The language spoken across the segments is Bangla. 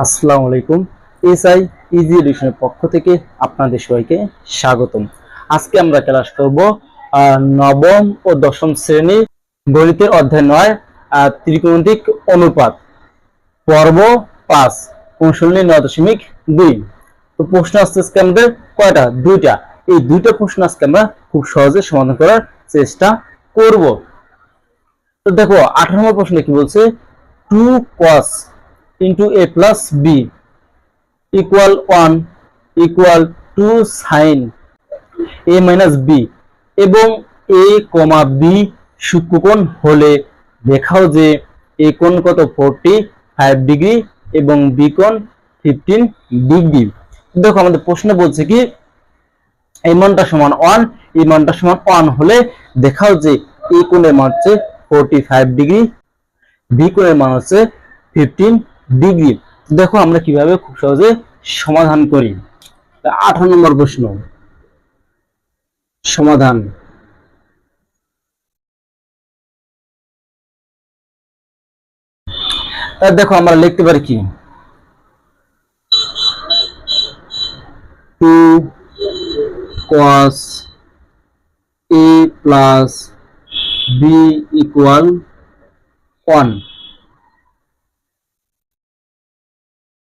আসসালামু আলাইকুম। এসআই ইজি এডুকেশনের পক্ষ থেকে আপনাদের সবাইকে স্বাগতম। আজকে আমরা ক্লাস করব নবম ও দশম শ্রেণি গণিতের অধ্যায় নয় আহ, ত্রিকোণমিতিক অনুপাত। পর্ব পাঁচ অনুশীলনী নয় দশমিক দুই। তো প্রশ্ন আসছে আজকে আমাদের কয়টা? দুইটা। এই দুইটা প্রশ্ন আজকে আমরা খুব সহজে সমাধান করার চেষ্টা করব। তো দেখো আঠারো নম্বর প্রশ্নে কি বলছে? Two cos into a plus b equal 1 equal to sin a minus b এবং a কমা b সূক্ষ্মকোণ হলে দেখাও যে a কোণ কত 45 ডিগ্রি এবং b কোণ 15 ডিগ্রি দেখো আমাদের প্রশ্ন বলছে কি, এই মানটা সমান 1 এই মানটা সমান 1 হলে দেখাও যে a কোণের মান হচ্ছে 45 ডিগ্রি বি কোণের মান হচ্ছে ফিফটিন ডিগ্রি। দেখো আমরা কীভাবে খুব সহজে সমাধান করি। আঠারো নম্বর প্রশ্ন। সমাধান। দেখো আমরা লিখতে পারি কি? Two cos A plus B equal one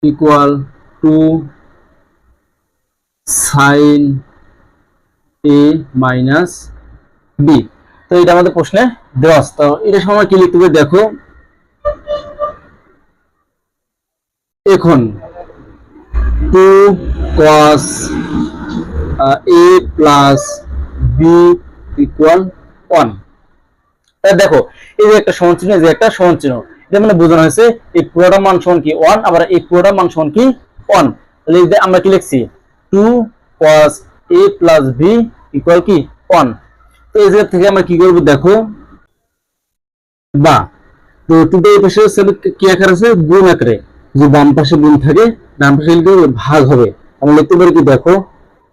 equal to sin a minus b তো এটা আমাদের প্রশ্নে দেওয়া আছে। তো এটা সময় কি লিখতে হবে? দেখো। এখন two cos a plus b equal one দেখো, এই যে একটা সমান চিহ্ন যে একটা সমান চিহ্ন। মানে বোঝানো হয়েছে, এই পুরোটা মান সমান কি ওয়ান আবার এই পুরোটা মান সমান কি ওয়ান তাহলে আমরা কি লিখছি? Two cos A plus B equal কি? ওয়ান তো এই জায়গা থেকে আমরা কি করব দেখো? বা, তো টুটা এই পাশে কি আকার আছে? গুণ আকারে। যে বাম পাশে গুণ থাকে, ডান পাশে ভাগ হবে। আমরা লিখতে পারি কি দেখো?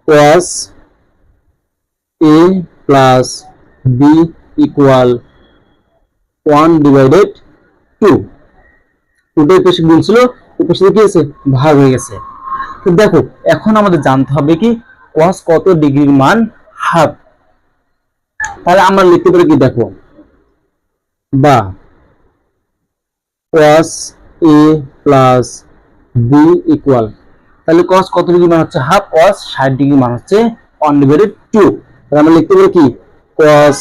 cos A plus B equal one divided two টুটার পেশে গুণ ছিল ওই কি আছে ভাগ হয়ে গেছে। তো দেখো, এখন আমাদের জানতে হবে কি, cos কত ডিগ্রির মান হাফ? তাহলে আমরা লিখতে পারি কি দেখো, বা cos a plus B equal তাহলে cos কত ডিগ্রি মান হচ্ছে হাফ, cos 60 ডিগ্রি মান হচ্ছে 1 ডিভাইডেড 2 তাহলে আমরা লিখতে পারি কি, cos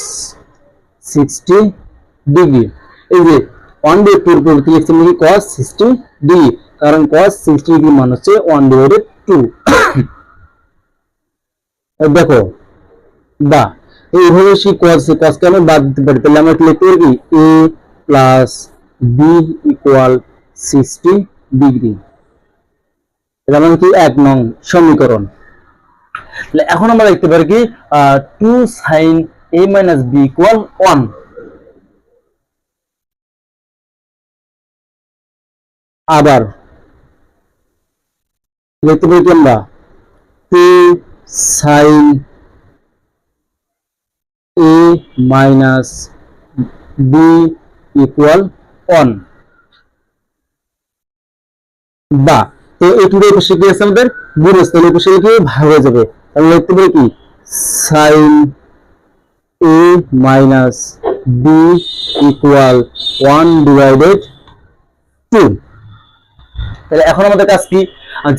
60 ডিগ্রি। এই যে 1 বাই 2 এর পরিবর্তে লিখছি আমরা কি cos 60 ডিগ্রি কারণ cos 60 ডিগ্রি মান হচ্ছে 1 ডিভাইডেড 2 এই দেখো, বা, এইভাবে সেই cos cos কে আমরা বাদ দিতে পারি? তাহলে আমরা লিখতে পারি? a plus b equal 60 degree এটা মানে কি? এক নং সমীকরণ। এখন আমরা লিখতে পারি কি? Two sine a minus b equal one আবার লিখতে পারি আমরা two sine a minus b equal one. বা, তো টুডে পাশে কি আছে আমাদের? গুণ আছে তাহলে পাশে কি? ভাগ হয়ে যাবে। তাহলে লিখতে পারি কি? Sine a minus b equal one divided two. তাহলে এখন আমাদের কাজ কি?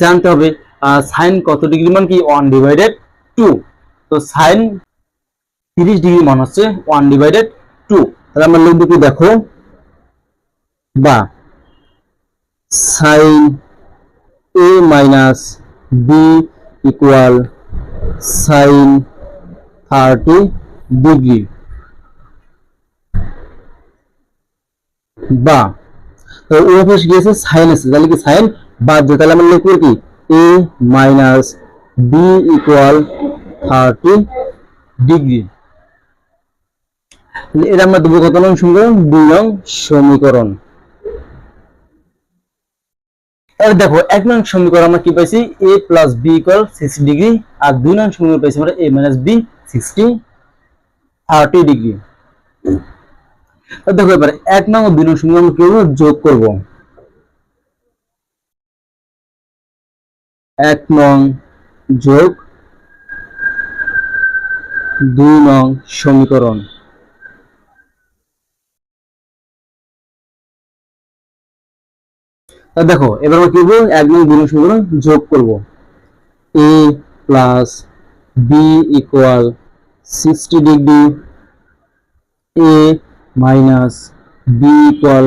জানতে হবে সাইন কত ডিগ্রি মান কি? ওয়ান ডিভাইডেড টু তো সাইন তিরিশ ডিগ্রি মান হচ্ছে ওয়ান ডিভাইডেড টু তাহলে আমরা লিখব কি দেখো? বা sine a minus b equal sin 30 degree বা পাশে গিয়েছে সাইন আছে তাহলে কি সাইন বাদ দিয়ে তাহলে আমরা লিখব কি? a minus b equal 30 degree এটা আমরা দেবো কত নং সমীকরণ? দুই নং সমীকরণ। এবার দেখো, এক নং সমীকরণ আমরা কি পাইছি? a plus b equal sixty degree আর দুই নং সমীকরণ পাইছি আমরা a minus b sixty thirty degree দেখো এবার, এক নং ও দুই নং সমীকরণ আমরা কি যোগ করব। এক নং যোগ দুই নং সমীকরণ। দেখো, এবার আমরা কি করব এক নং দুই নং সমীকরণ যোগ করব। A plus b equal sixty degree a minus b equal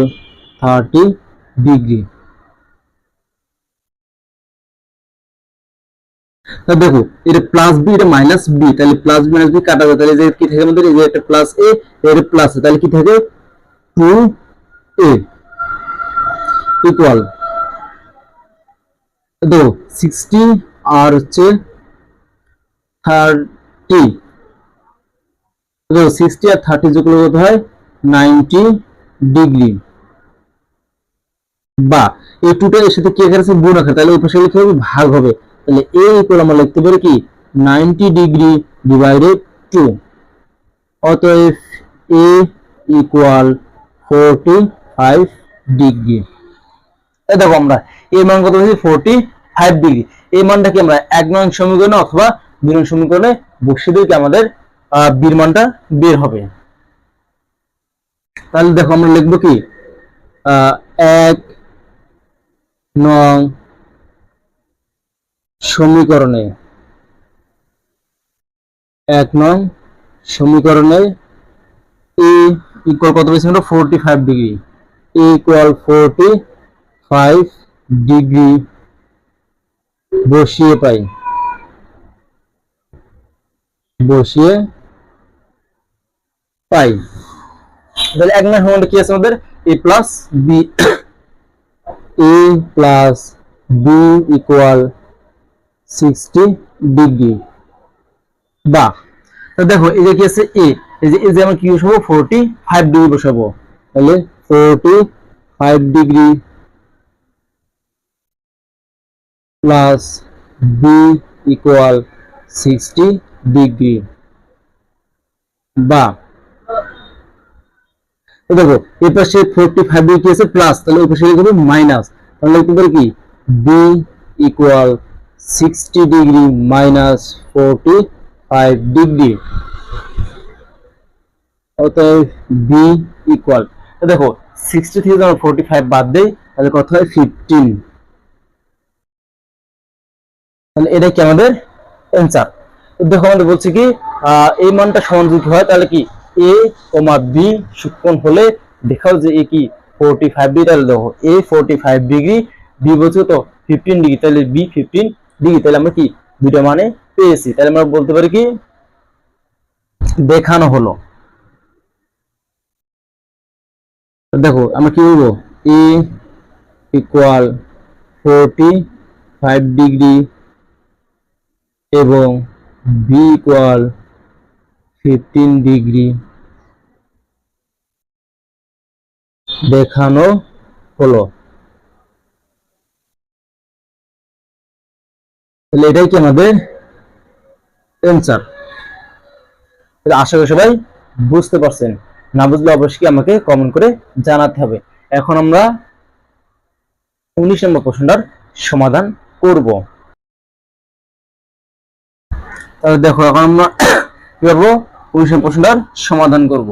thirty degree তা দেখো, এটা প্লাস বি এটা মাইনাস বি তাহলে প্লাস বি মাইনাস বি কাটা যাবে তাহলে কি থাকে আমাদের এই একটা প্লাস এ প্লাস তাহলে কি থাকে? টু এ ইকুয়াল দেখো সিক্সটি আর হচ্ছে থার্টি দেখো সিক্সটি আর থার্টি যোগ হয়? Ninety degree. বা, এই টুটা এর সাথে কি এখানে আছে গুণ আকার তাহলে ওই পাশে লিখতে হবে ভাগ হবে। তাহলে এ ইকুয়াল আমরা লিখতে পারি কি? 90 ডিগ্রি ডিভাইডেড 2 অতএব এ ইকুয়াল 45 ডিগ্রি। এই দেখো আমরা, এর মান কত পেয়েছি 45 ডিগ্রি। এই মানটা কি আমরা এক নং সমীকরণে অথবা দুই নং সমীকরণে বসিয়ে কি আমাদের বীর মানটা বের হবে। তাহলে দেখো আমরা লিখব কি? এক নং সমীকরণে। এক নং সমীকরণে এ ইকুয়াল কত পেয়েছি আমরা? Forty five degree a equal forty five degree বসিয়ে পাই। বসিয়ে পাই। তাহলে এক নং সমীকরণে কি আছে আমাদের? A plus b a plus b equal sixty degree বা দেখো, এই যে কি আছে? এ এই যে এই যে আমরা কি বসাবো? ফোরটি ফাইভ ডিগ্রি বসাবো। তাহলে forty five degree plus b equal sixty degree বা দেখো এই পাশে ফোরটি ফাইভ ডিগ্রি আছে প্লাস তাহলে ওই পাশে মাইনাস তাহলে লিখতে পারি কি? B equal sixty degree minus forty five degree অতএব বি ইকুয়াল দেখো সিক্সটি থেকে যখন ফোরটি ফাইভ বাদ দেই, তাহলে কত হয়? ফিফটিন তাহলে এটা কি আমাদের অ্যান্সার দেখো, আমাদের বলছে কি এই মানটা সমান যদি হয়, তাহলে কি? এ কমা বি সূক্ষ্ম হলে দেখাও যে এ কি ফোরটি ফাইভ ডিগ্রি দেখো, a forty five degree b বলছে তো ফিফটিন ডিগ্রি তাহলে বি ফিফটিন ডিগ্রি তাহলে আমরা কি দুইটা মানে পেয়েছি। তাহলে আমরা বলতে পারি কি দেখানো হলো। দেখো, আমরা কি বলব? A equal forty five degree এবং বি ইকুয়াল ফিফটিন ডিগ্রি দেখানো হলো। তাহলে এটাই কি আমাদের অ্যান্সার আশা করি সবাই বুঝতে পারছেন। না বুঝলে অবশ্যই আমাকে কমেন্ট করে জানাতে হবে। এখন আমরা উনিশ নম্বর প্রশ্নটার সমাধান করব। তাহলে দেখো, এখন আমরা কি করব? উনিশ নম্বর প্রশ্নটার সমাধান করব।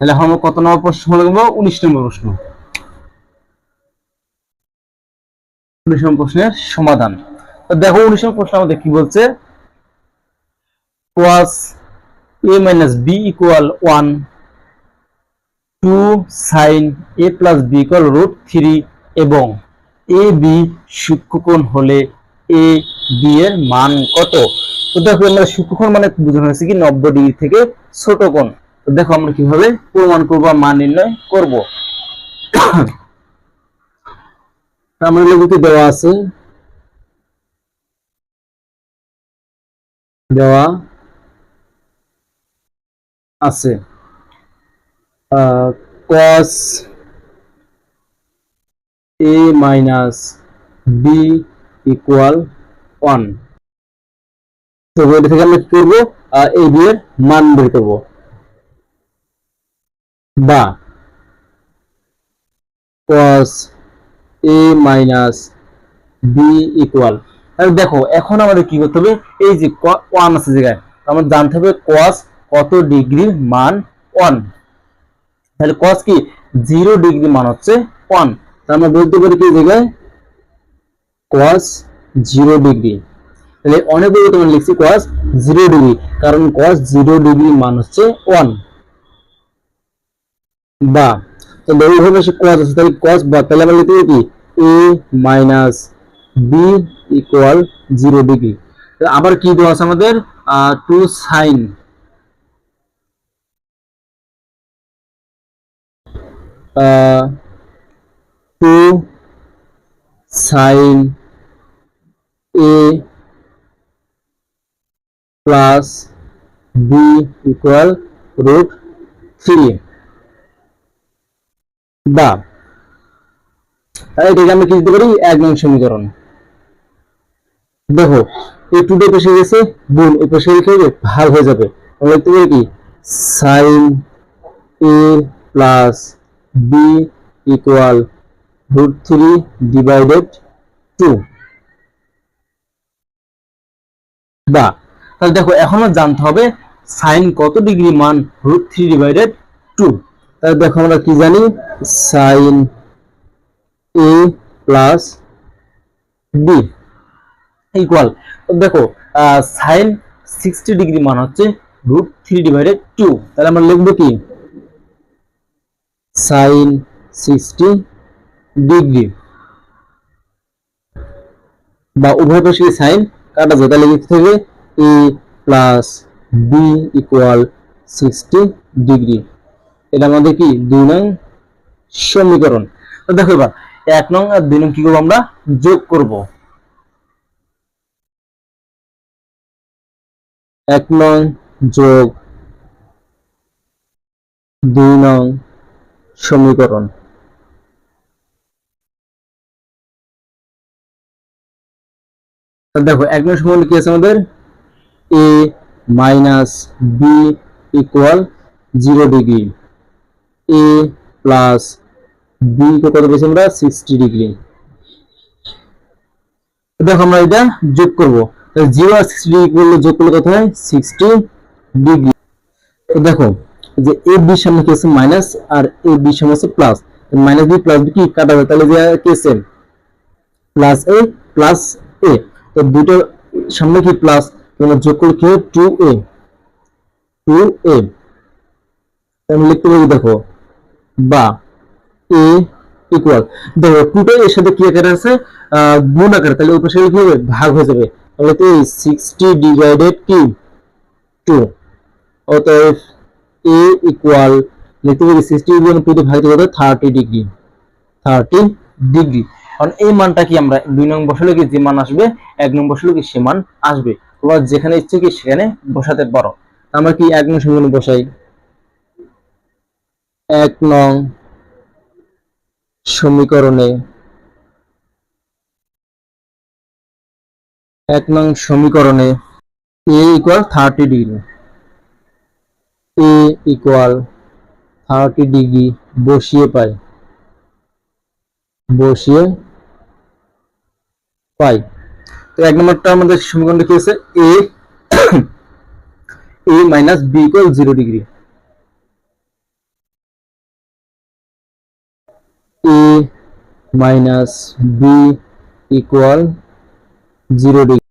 তাহলে আমরা কত নম্বর প্রশ্ন সমাধান করব উনিশ নম্বর প্রশ্ন। উনিশ নম্বর প্রশ্নের সমাধান। দেখো উনিশ নম্বর প্রশ্ন আমাদের কি বলছে? cos a minus b equal 1 2 sin a plus b equal root 3 এবং a b সূক্ষ্মকোণ হলে a b এর মান কত? তো দেখো আমরা সূক্ষ্মকোণ মানে বোঝানো হয়েছে কি 90 ডিগ্রি থেকে ছোট কোণ। দেখো আমরা কীভাবে প্রমাণ করব মান নির্ণয় করব। আমার লঘুতে দেওয়া আছে। দেওয়া আছে। cos a minus b equal one তো এটা থেকে আমরা কি করব? এ বি এর মান বের করব। বা cos a minus b equal তাহলে দেখো, এখন আমাদের কি করতে হবে? এই যে ওয়ান আছে জায়গায় তো আমাদের জানতে হবে cos কত ডিগ্রি মান ওয়ান তাহলে cos কি? জিরো ডিগ্রি মান হচ্ছে ওয়ান তাহলে আমরা বলতে পারি কি জায়গায়? cos zero degree. তাহলে অনেক বড় তোমার লিখছি cos জিরো ডিগ্রি, কারণ cos জিরো ডিগ্রি মান হচ্ছে ওয়ান বা তাহলে এইভাবে সে cos আছে, তাহলে cos বা, তাহলে আমরা লিখতে কি? A minus b equal zero degree আবার কি দেওয়া আছে আমাদের? Two sine two sine a plus b equal root three বা। এটাকে আমরা কি দিতে পারি? এক নং সমীকরণ। দেখো, এই টু ডে পেশে গেছে, গুণ, এই পেশে লিখে হবে ভাগ হয়ে যাবে। আমরা লিখতে পারি কি? Sine a plus b equal root three divided two বা, তাহলে দেখো, এখন জানতে হবে সাইন কত ডিগ্রি মান রুট থ্রি ডিভাইডেড টু দেখো আমরা কি জানি? Sine a plus b equal দেখো সাইন সিক্সটি ডিগ্রি মান হচ্ছে রুট থ্রি ডিভাইডেড টু তাহলে আমরা লিখব কি? সাইন সিক্সটি ডিগ্রি বা উভয় পাশে সাইন কাটা যায়, তাহলে লিখতে হবে a plus b equal sixty degree এটা আমাদের কি? দুই নং সমীকরণ। দেখো এবার, এক নং আর দুই নং কি করব আমরা? যোগ করব। এক নং যোগ দুই নং সমীকরণ। দেখো, এক নং সমীকরণ কি আছে আমাদের? A minus b equal zero degree a plus b কত পেয়েছি আমরা? সিক্সটি ডিগ্রি দেখো আমরা এটা যোগ করব। আর সিক্সটি ডিগ্রি যোগ করলে কত হয়? সিক্সটি ডিগ্রি তো দেখো যে কি আছে? মাইনাস আর আছে প্লাস মাইনাস প্লাস কি? তাহলে যে কি আছে? প্লাস এ প্লাস এ তো দুটো সামনে কি প্লাস তোমরা যোগ করলে কি টু এ লিখতে পারি দেখো বা এ ইকুয়াল দেখো টুটা এর সাথে কি আকারে আছে? গুণ আকারে, তাহলে ওই পাশে কি হবে? ভাগ হয়ে যাবে। তাহলে তো সিক্সটি ডিভাইডেড কি? টু অতএব এ ইকুয়াল লিখতে পারি সিক্সটি ডিভাইডেড টু ভাগ দিতে থার্টি ডিগ্রি থার্টি ডিগ্রি কারণ এই মানটা কি আমরা দুই নং বসালে কি যে মান আসবে, এক নং বসালে কি সে মান আসবে। তোমার যেখানে ইচ্ছে কি সেখানে বসাতে পারো। আমরা কি এক নং সমীকরণ বসাই? এক নং সমীকরণে। এক নং সমীকরণে a equal thirty degree a equal thirty degree বসিয়ে পাই। বসিয়ে পাই। তো এক নম্বরটা আমাদের সমীকরণটা কি a a minus b equal zero degree a minus b equal zero degree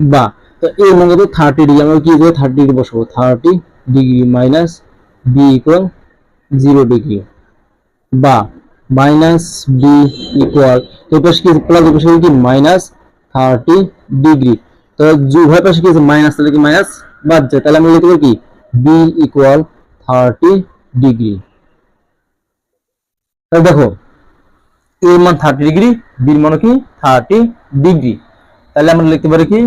বা, তো এর মধ্যে তো থার্টি ডিগ্রি আমরা কি করে থার্টি ডিগ্রি বসাবো? Thirty degree minus b equal zero degree বা মাইনাস বি ইকুয়াল এই পাশে কি প্লাস পাশে কি মাইনাস থার্টি ডিগ্রি তো উভয় পাশে কি মাইনাস তাহলে কি মাইনাস বাদ যায়। তাহলে আমি লিখতে পারি কি? বি ইকুয়াল থার্টি ডিগ্রি তাহলে দেখো এ মান থার্টি ডিগ্রি বির মান কি থার্টি ডিগ্রি তাহলে আমরা লিখতে পারি কি?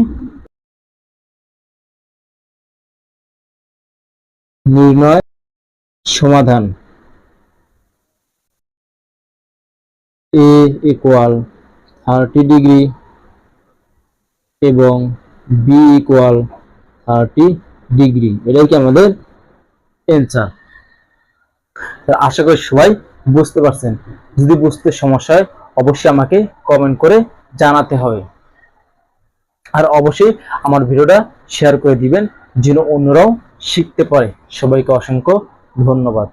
নির্ণয় সমাধান। এ ইকুয়াল থার্টি ডিগ্রি এবং বি ইকুয়াল থার্টি ডিগ্রি এটাই কি আমাদের অ্যান্সার আশা করি সবাই বুঝতে পারছেন? যদি বুঝতে সমস্যা হয়, অবশ্যই আমাকে কমেন্ট করে জানাতে হবে। আর অবশ্যই আমার ভিডিওটা শেয়ার করে দিবেন, যেন অন্যরাও শিখতে পারে। সবাইকে অসংখ্য ধন্যবাদ।